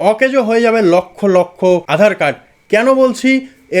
অকেজো হয়ে যাবে লক্ষ লক্ষ আধার কার্ড। কেন বলছি?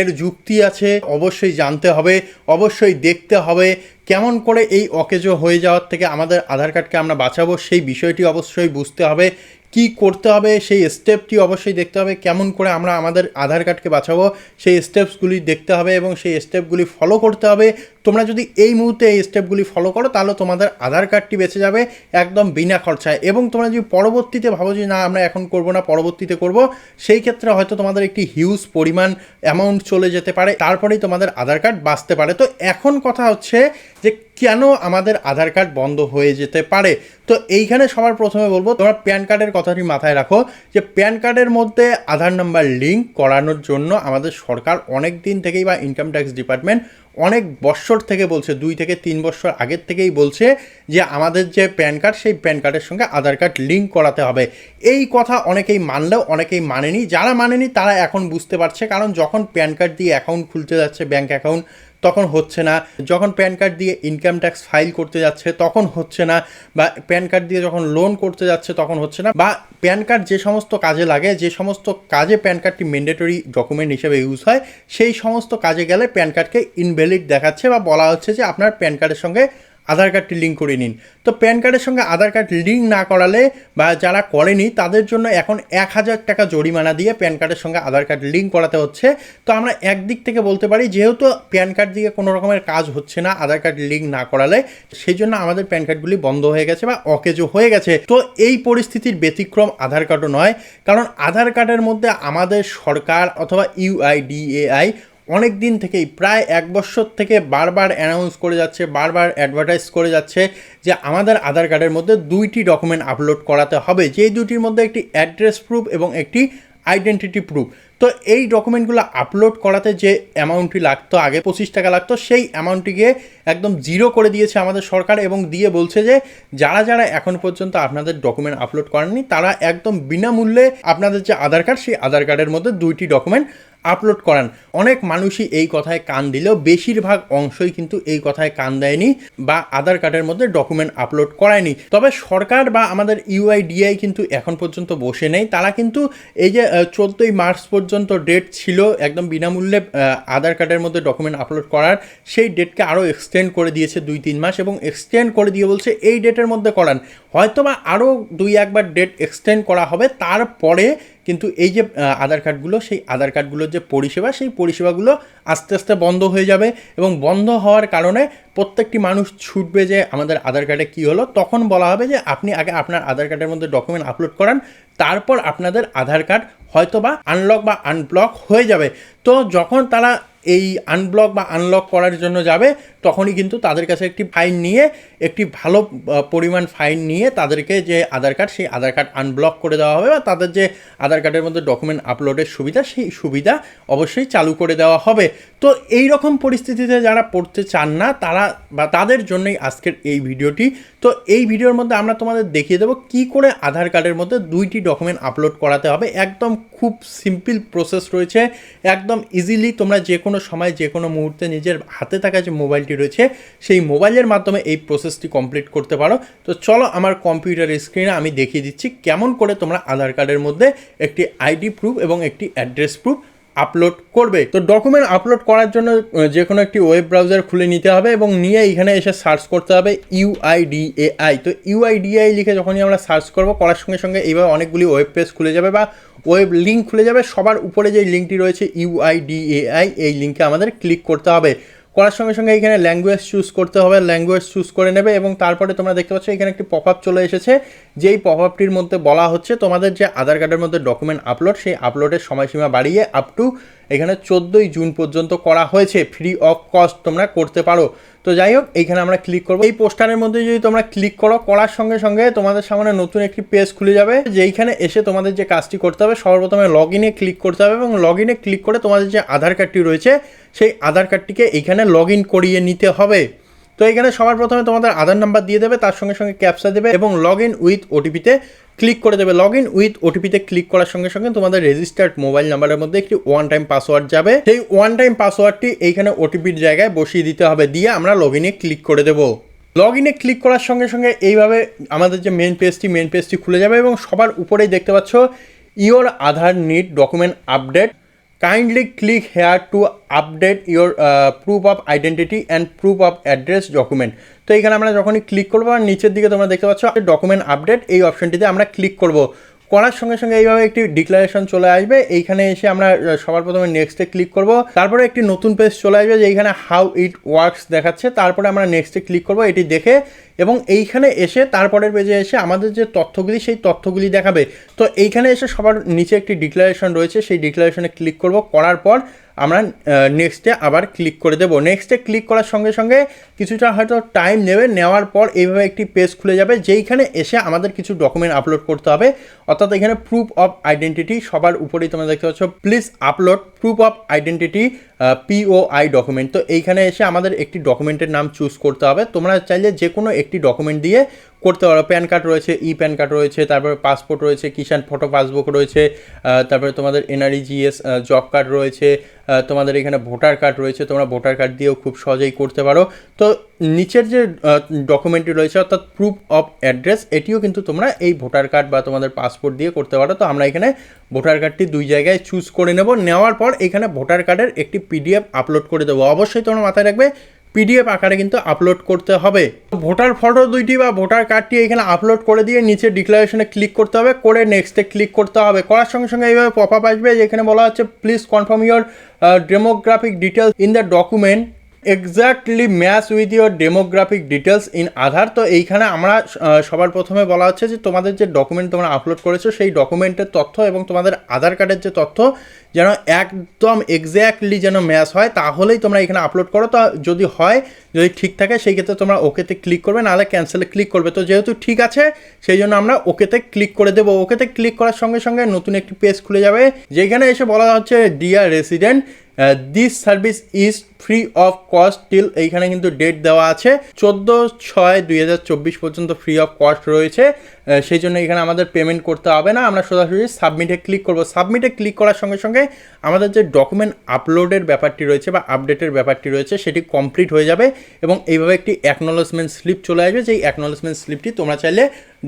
এর যুক্তি আছে, অবশ্যই জানতে হবে, অবশ্যই দেখতে হবে কেমন করে এই অকেজো হয়ে যাওয়ার থেকে আমাদের আধার কার্ডকে আমরা বাঁচাবো, সেই বিষয়টি অবশ্যই বুঝতে হবে। কি করতে হবে, সেই স্টেপটি অবশ্যই দেখতে হবে, কেমন করে আমরা আমাদের আধার কার্ডকে বাঁচাবো, সেই স্টেপসগুলি দেখতে হবে এবং সেই স্টেপগুলি ফলো করতে হবে। তোমরা যদি এই মুহূর্তে এই স্টেপগুলি ফলো করো, তাহলে তোমাদের আধার কার্ডটি বেঁচে যাবে একদম বিনা খরচায়। এবং তোমরা যদি পরবর্তীতে ভাবো যে না, আমরা এখন করব না, পরবর্তীতে করব, সেই ক্ষেত্রে হয়তো তোমাদের একটি হিউজ পরিমাণ অ্যামাউন্ট চলে যেতে পারে, তারপরেই তোমাদের আধার কার্ড বাঁচতে পারে। তো এখন কথা হচ্ছে যে কেন আমাদের আধার কার্ড বন্ধ হয়ে যেতে পারে? তো এইখানে সবার প্রথমে বলব, তোমরা প্যান কার্ডের কথাটি মাথায় রাখো যে, প্যান কার্ডের মধ্যে আধার নাম্বার লিঙ্ক করানোর জন্য আমাদের সরকার অনেক দিন থেকেই বা ইনকাম ট্যাক্স ডিপার্টমেন্ট অনেক বৎসর থেকে বলছে, দুই থেকে তিন বছর আগের থেকেই বলছে যে, আমাদের যে প্যান কার্ড, সেই প্যান কার্ডের সঙ্গে আধার কার্ড লিঙ্ক করাতে হবে। এই কথা অনেকেই মানলেও অনেকেই মানেনি। যারা মানেনি তারা এখন বুঝতে পারছে, কারণ যখন প্যান কার্ড দিয়ে অ্যাকাউন্ট খুলতে যাচ্ছে ব্যাঙ্ক অ্যাকাউন্ট তখন হচ্ছে না। যখন প্যান কার্ড দিয়ে ইনকাম ট্যাক্স ফাইল করতে যাচ্ছে, তখন হচ্ছে না। বা প্যান কার্ড দিয়ে যখন লোন করতে যাচ্ছে, তখন হচ্ছে না। বা প্যান কার্ড যে সমস্ত কাজে লাগে, যে সমস্ত কাজে প্যান কার্ডটি ম্যান্ডেটরি ডকুমেন্ট হিসেবে ইউজ হয়, সেই সমস্ত কাজে গেলে প্যান কার্ডকে ইনভ্যালিড দেখাচ্ছে বা বলা হচ্ছে যে আপনার প্যান কার্ডের সঙ্গে আধার কার্ডটি লিঙ্ক করে নিন। তো প্যান কার্ডের সঙ্গে আধার কার্ড লিঙ্ক না করালে বা যারা করেনি, তাদের জন্য এখন এক হাজার টাকা জরিমানা দিয়ে প্যান কার্ডের সঙ্গে আধার কার্ড লিঙ্ক করাতে হচ্ছে। তো আমরা একদিক থেকে বলতে পারি, যেহেতু প্যান কার্ড দিয়ে কোনো রকমের কাজ হচ্ছে না আধার কার্ড লিঙ্ক না করালে, সেই জন্য আমাদের প্যান কার্ডগুলি বন্ধ হয়ে গেছে বা অকেজো হয়ে গেছে। তো এই পরিস্থিতির ব্যতিক্রম আধার কার্ডও নয়, কারণ আধার কার্ডের মধ্যে আমাদের সরকার অথবা ইউআইডিএআই অনেক দিন থেকেই, প্রায় এক বছর থেকে বারবার অ্যানাউন্স করে যাচ্ছে, বারবার অ্যাডভার্টাইজ করে যাচ্ছে যে আমাদের আধার কার্ডের মধ্যে দুইটি ডকুমেন্ট আপলোড করাতে হবে। যেই দুটির মধ্যে একটি অ্যাড্রেস প্রুফ এবং একটি আইডেন্টিটি প্রুফ তো এই ডকুমেন্টগুলো আপলোড করাতে যে অ্যামাউন্টটি লাগতো, আগে পঁচিশ টাকা লাগতো, সেই অ্যামাউন্টটিকে একদম জিরো করে দিয়েছে আমাদের সরকার এবং দিয়ে বলছে যে যারা যারা এখন পর্যন্ত আপনাদের ডকুমেন্ট আপলোড করেননি, তারা একদম বিনামূল্যে আপনাদের যে আধার কার্ড, সেই আধার কার্ডের মধ্যে দুইটি ডকুমেন্ট আপলোড করান। অনেক মানুষই এই কথায় কান দিলেও বেশিরভাগ অংশই কিন্তু এই কথায় কান দেয়নি বা আধার কার্ডের মধ্যে ডকুমেন্ট আপলোড করায়নি। তবে সরকার বা আমাদের ইউআইডিআই কিন্তু এখন পর্যন্ত বসে নেই। তারা কিন্তু এই যে চোদ্দোই মার্চ পর্যন্ত ডেট ছিল একদম বিনামূল্যে আধার কার্ডের মধ্যে ডকুমেন্ট আপলোড করার। সেই ডেটকে আরও এক্সটেন্ড করে দিয়েছে দুই তিন মাস এবং এক্সটেন্ড করে দিয়ে বলছে এই ডেটের মধ্যে করান। হয়তো বা আরও দুই একবার ডেট এক্সটেন্ড করা হবে। তারপরে কিন্তু এই যে আধার কার্ডগুলো, সেই আধার কার্ডগুলোর যে পরিষেবা, সেই পরিষেবাগুলো আস্তে আস্তে বন্ধ হয়ে যাবে এবং বন্ধ হওয়ার কারণে প্রত্যেকটি মানুষ ছুটবে যে আমাদের আধার কার্ডে কী হলো। তখন বলা হবে যে, আপনি আগে আপনার আধার কার্ডের মধ্যে ডকুমেন্ট আপলোড করান, তারপর আপনাদের আধার কার্ড হয়তো বা আনলক বা আনব্লক হয়ে যাবে। তো যখন তারা এই আনব্লক বা আনলক করার জন্য যাবে, তখনই কিন্তু তাদের কাছে একটি ফাইন নিয়ে, একটি ভালো পরিমাণ ফাইন নিয়ে তাদেরকে যে আধার কার্ড সেই আধার কার্ড আনব্লক করে দেওয়া হবে বা তাদের যে আধার কার্ডের মধ্যে ডকুমেন্ট আপলোডের সুবিধা, সেই সুবিধা অবশ্যই চালু করে দেওয়া হবে। তো এই রকম পরিস্থিতিতে যারা পড়তে চান না, তারা বা তাদের জন্যই আজকের এই ভিডিওটি। তো এই ভিডিওর মধ্যে আমরা তোমাদের দেখিয়ে দেবো কী করে আধার কার্ডের মধ্যে দুইটি ডকুমেন্ট আপলোড করাতে হবে, একদম খুব সিম্পল প্রসেস রয়েছে। একদম ইজিলি তোমরা যে কোনো সময় যে কোনো মুহূর্তে নিজের হাতে থাকা যে মোবাইলটি রয়েছে, সেই মোবাইলের মাধ্যমে এই প্রসেসটি কমপ্লিট করতে পারো। তো চলো আমার কম্পিউটার স্ক্রিনে আমি দেখিয়ে দিচ্ছি কেমন করে তোমরা আধার কার্ডের মধ্যে একটি আইডি প্রুফ এবং একটি অ্যাড্রেস প্রুফ আপলোড করবে। তো ডকুমেন্ট আপলোড করার জন্য যে কোনো একটি ওয়েব ব্রাউজার খুলে নিতে হবে এবং নিয়ে এখানে এসে সার্চ করতে হবে ইউআইডিএআই তো ইউআইডিআই লিখে যখনই আমরা সার্চ করব করার সঙ্গে সঙ্গে এইভাবে অনেকগুলি ওয়েব পেজ খুলে যাবে বা ওয়েব লিঙ্ক খুলে যাবে। সবার উপরে যে লিঙ্কটি রয়েছে ইউআইডিএআই এই লিঙ্কে আমাদের ক্লিক করতে হবে। করার সঙ্গে সঙ্গে এখানে ল্যাঙ্গুয়েজ চুজ করতে হবে ল্যাঙ্গুয়েজ চুজ করে নেবে এবং তারপরে তোমরা দেখতে পাচ্ছ এখানে একটি পপ আপ চলে এসেছে, যেই পপ আপটির মধ্যে বলা হচ্ছে তোমাদের যে আধার কার্ডের মধ্যে ডকুমেন্ট আপলোড সেই আপলোডের সময়সীমা বাড়িয়ে আপ টু এখানে চোদ্দোই জুন পর্যন্ত করা হয়েছে ফ্রি অফ কস্ট তোমরা করতে পারো। তো যাই হোক এইখানে আমরা ক্লিক করব। এই পোস্টারের মধ্যে যদি তোমরা ক্লিক করো, করার সঙ্গে সঙ্গে তোমাদের সামনে নতুন একটি পেজ খুলে যাবে, যেইখানে এসে তোমাদের যে কাজটি করতে হবে, সর্বপ্রথমে লগ ইনে ক্লিক করতে হবে এবং লগ ইনে ক্লিক করে তোমাদের যে আধার কার্ডটি রয়েছে সেই আধার কার্ডটিকে এইখানে লগ ইন করিয়ে নিতে হবে। তো এখানে সবার প্রথমে তোমাদের আধার নাম্বার দিয়ে দেবে, তার সঙ্গে সঙ্গে ক্যাপসা দেবে এবং লগ ইন উইথ ওটিপিতে ক্লিক করে দেবে। লগ ইন উইথ ওটিপিতে ক্লিক করার সঙ্গে সঙ্গে তোমাদের রেজিস্টার্ড মোবাইল নাম্বারের মধ্যে একটি ওয়ান টাইম পাসওয়ার্ড যাবে। সেই ওয়ান টাইম পাসওয়ার্ডটি এইখানে ওটিপির জায়গায় বসিয়ে দিতে হবে, দিয়ে আমরা লগ ইনে ক্লিক করে দেবো। লগ ইনে ক্লিক করার সঙ্গে সঙ্গে এইভাবে আমাদের যে মেন পেজটি মেন পেজটি খুলে যাবে এবং সবার উপরেই দেখতে পাচ্ছ your Aadhaar need document update kindly click here to update your proof of identity and proof of address document তো এখানে আমরা যখনই ক্লিক করব আর নিচের দিকে তোমরা দেখতে পাচ্ছ ডকুমেন্ট আপডেট এই অপশনটিতে আমরা ক্লিক করব। করার সঙ্গে সঙ্গে এইভাবে একটি ডিক্লারেশন চলে আসবে। এইখানে এসে আমরা সবার প্রথমে নেক্সটে ক্লিক করব। তারপরে একটি নতুন পেজ চলে আসবে যে এইখানে হাউ ইট ওয়ার্কস দেখাচ্ছে। তারপরে আমরা নেক্সটে ক্লিক করব। এটি দেখে এবং এইখানে এসে তারপরের পেজে এসে আমাদের যে তথ্যগুলি, সেই তথ্যগুলি দেখাবে। তো এইখানে এসে সবার নিচে একটি ডিক্লারেশন রয়েছে। সেই ডিক্লারেশনে ক্লিক করব। করার পর আমরা নেক্সটে আবার ক্লিক করে দেবো। নেক্সটে ক্লিক করার সঙ্গে সঙ্গে কিছুটা হয়তো টাইম নেবে। নেওয়ার পর এইভাবে একটি পেজ খুলে যাবে, যেইখানে এসে আমাদের কিছু ডকুমেন্ট আপলোড করতে হবে। অর্থাৎ এখানে প্রুফ অফ আইডেন্টিটি সবার উপরেই তোমরা দেখতে পাচ্ছ। Please upload proof of identity POI document তো এইখানে এসে আমাদের একটি ডকুমেন্টের নাম চুজ করতে হবে। তোমরা চাইলে যে কোনো একটি ডকুমেন্ট দিয়ে করতে পারো। প্যান কার্ড রয়েছে ই প্যান কার্ড রয়েছে, তারপরে পাসপোর্ট রয়েছে কিষাণ ফটো পাসবুক রয়েছে তারপরে তোমাদের এনআরই জিএস জব কার্ড রয়েছে তোমাদের এখানে ভোটার কার্ড রয়েছে, তোমরা ভোটার কার্ড দিয়েও খুব সহজেই করতে পারো। তো নিচের যে ডকুমেন্টটি রয়েছে, অর্থাৎ প্রুফ অফ অ্যাড্রেস এটিও কিন্তু তোমরা এই ভোটার কার্ড বা তোমাদের পাসপোর্ট দিয়ে করতে পারো। তো আমরা এখানে ভোটার কার্ডটি দুই জায়গায় চুজ করে নেব। নেওয়ার পর এখানে ভোটার কার্ডের একটি পিডিএফ আপলোড করে দেবো। অবশ্যই তোমরা মাথায় রাখবে পিডিএফ আকারে কিন্তু আপলোড করতে হবে। ভোটার ফটো দুইটি বা ভোটার কার্ডটি এখানে আপলোড করে দিয়ে নিচে ডিক্লারেশনে ক্লিক করতে হবে, করে নেক্সটে ক্লিক করতে হবে। করার সঙ্গে সঙ্গে এইভাবে পপ আপ আসবে, যেখানে বলা হচ্ছে please confirm your demographic details in the document exactly match with your demographic details in Aadhaar তো এইখানে আমরা সবার প্রথমে বলা হচ্ছে যে তোমাদের যে ডকুমেন্ট তোমরা আপলোড করেছ, সেই ডকুমেন্টের তথ্য এবং তোমাদের আধার কার্ডের যে তথ্য যেন একদম এক্স্যাক্টলি যেন ম্যাচ হয়, তাহলেই তোমরা এখানে আপলোড করো। তো যদি হয়, যদি ঠিক থাকে, সেই ক্ষেত্রে তোমরা ওকেতে ক্লিক করবে, নাহলে ক্যান্সেলে ক্লিক করবে। তো যেহেতু ঠিক আছে, সেই জন্য আমরা ওকেতে ক্লিক করে দেবো। ওকেতে ক্লিক করার সঙ্গে সঙ্গে নতুন একটি পেজ খুলে যাবে, যেখানে এসে বলা হচ্ছে dear resident this service is free of cost till এইখানে কিন্তু ডেট দেওয়া আছে। চোদ্দ ছয় দুই হাজার চব্বিশ পর্যন্ত ফ্রি অফ কস্ট রয়েছে। সেই জন্য এখানে আমাদের পেমেন্ট করতে হবে না। আমরা সোজাসুজি সাবমিটে ক্লিক করব। সাবমিটে ক্লিক করার সঙ্গে সঙ্গে আমাদের যে ডকুমেন্ট আপলোডের ব্যাপারটি রয়েছে বা আপডেটের ব্যাপারটি রয়েছে, সেটি কমপ্লিট হয়ে যাবে এবং এইভাবে একটি অ্যাকনোলজমেন্ট স্লিপ চলে আসবে। যেই অ্যাকনোলজমেন্ট স্লিপটি তোমরা চাইলে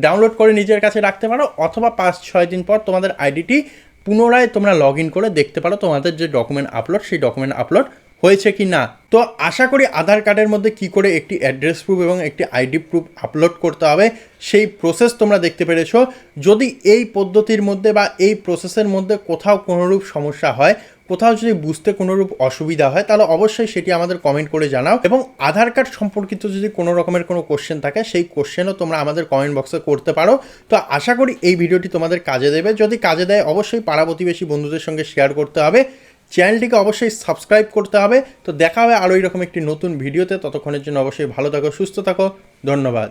ডাউনলোড করে নিজের কাছে রাখতে পারো অথবা পাঁচ ছয় দিন পর তোমাদের আইডিটি পুনরায় তোমরা লগ ইন করে দেখতে পারো তোমাদের যে ডকুমেন্ট আপলোড সেই ডকুমেন্ট আপলোড হয়েছে কি না? তো আশা করি আধার কার্ডের মধ্যে কি করে একটি অ্যাড্রেস প্রুফ এবং একটি আইডি প্রুফ আপলোড করতে হবে, সেই প্রসেস তোমরা দেখতে পেরেছ। যদি এই পদ্ধতির মধ্যে বা এই প্রসেসের মধ্যে কোথাও কোনোরূপ সমস্যা হয়, কোথাও যদি বুঝতে কোনোরূপ অসুবিধা হয়, তাহলে অবশ্যই সেটি আমাদের কমেন্ট করে জানাও। এবং আধার কার্ড সম্পর্কিত যদি কোনো রকমের কোনো কোশ্চেন থাকে, সেই কোশ্চেনও তোমরা আমাদের কমেন্ট বক্সে করতে পারো। তো আশা করি এই ভিডিওটি তোমাদের কাজে দেবে। যদি কাজে দেয়, অবশ্যই পাড়া প্রতিবেশী বন্ধুদের সঙ্গে শেয়ার করতে হবে। চ্যানেলটিকে অবশ্যই সাবস্ক্রাইব করতে হবে। তো দেখা হবে আরও এরকম একটি নতুন ভিডিওতে। ততক্ষণের জন্য অবশ্যই ভালো থাকো, সুস্থ থাকো। ধন্যবাদ।